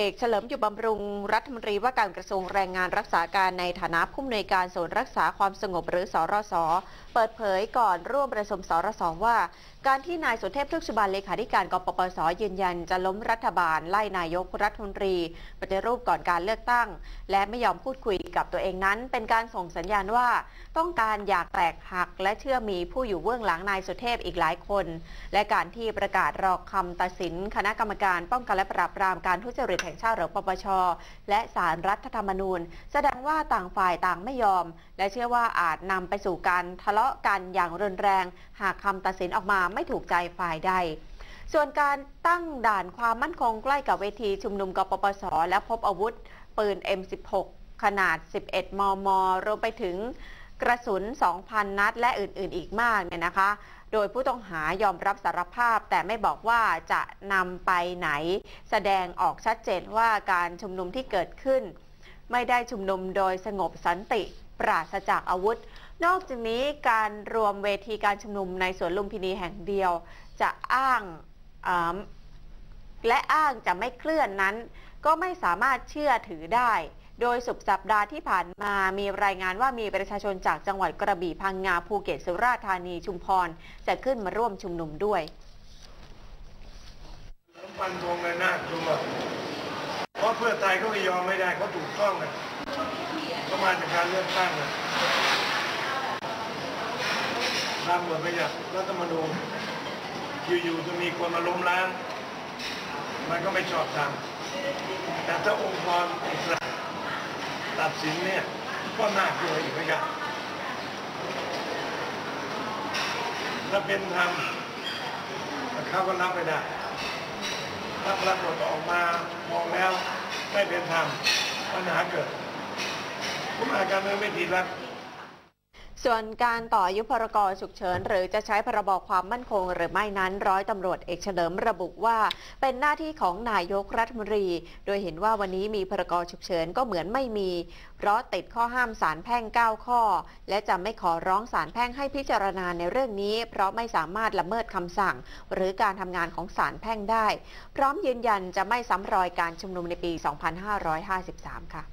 เอกเฉลิมอยู่บำรุงรัฐมนตรีว่าการกระทรวงแรงงานรักษาการในฐานะผู้อำนวยการศูนย์รักษาความสงบหรือสรส เปิดเผยก่อนร่วมประชุมสรสว่า การที่นายสุเทพพฤกษุบาลเลขาธิการกปปสยืนยันจะล้มรัฐบาลไล่นายกรัฐมนตรีปฏิรูปก่อนการเลือกตั้ง และไม่ยอมพูดคุยกับตัวเองนั้น เป็นการส่งสัญญาณว่า ต้องการอยากแตกหัก และเชื่อมีผู้อยู่เบื้องหลังนายสุเทพอีกหลายคน และการที่ประกาศรอคำตัดสิน คณะกรรมการป้องกันและปราบปรามการทุจริตแห่งชาติหรือปปช และสารรัฐธรรมนูญ แสดงว่าต่างฝ่ายต่างไม่ยอม และเชื่อว่าอาจนำไปสู่การทะเลาะกันอย่างรุนแรง หากคำตัดสินออกมาไม่ถูกใจฝ่ายใดส่วนการตั้งด่านความมั่นคงใกล้กับเวทีชุมนุมกปปส และพบอาวุธ ปืน M16 ขนาด 11 มม รวมไปถึงกระสุน 2,000 นัด และอื่น ๆ อีกมากเนี่ยนะคะ โดยผู้ต้องหายอมรับสารภาพ แต่ไม่บอกว่าจะนำไปไหน แสดงออกชัดเจนว่าการชุมนุมที่เกิดขึ้น ไม่ได้ชุมนุมโดยสงบสันติปราศจากอาวุธ นอกจากนี้การรวมเวทีการชุมนุมในสวนลุมพินีแห่งเดียว จะอ้างและอ้างจะไม่เคลื่อนนั้น ก็ไม่สามารถเชื่อถือได้ โดยสุบสัปดาห์ที่ผ่านมามีรายงานว่ามีประชาชนจากจังหวัดกระบี่พังงาภูเก็ตสุราษฎร์ธานีชุมพร จะขึ้นมาร่วมชุมนุมด้วยฟันธงเลยนะจุมเพราะเพื่อไทยเขาไม่ยอมไม่ได้เขาถูกต้องนะเขามาจากการเลือกตั้งนะตามบทบัญญัติรัฐธรรมนูญอยู่ๆจะมีคนมาล้มล้าง มันก็ไม่ชอบทำ แต่ถ้าองค์กรอิสระตัดสินเนี่ยก็น่ากลัวอีกเหมือนกันถ้าเป็นธรรมเขาก็รับไม่ได้ ถ้าปรากฏออกมามองแล้วไม่เป็นธรรมปัญหาเกิดผมอาจการเมืองไม่ผิดแล้ว ส่วนการต่ออายุพรกฉุกเฉิน หรือจะใช้พรบความมั่นคง หรือไม่นั้นร้อยตำรวจเอกเฉลิมระบุว่า เป็นหน้าที่ของนายกรัฐมนตรี โดยเห็นว่าวันนี้มีพรกฉุกเฉินก็เหมือนไม่มี เพราะติดข้อห้ามสารแพ่ง 9 ข้อ และจะไม่ขอร้องสารแพ่งให้พิจารณาในเรื่องนี้ เพราะไม่สามารถละเมิดคำสั่ง หรือการทำงานของสารแพ่งได้ พร้อมยืนยันจะไม่ซ้ำรอยการชุมนุมในปี 2553 ค่ะ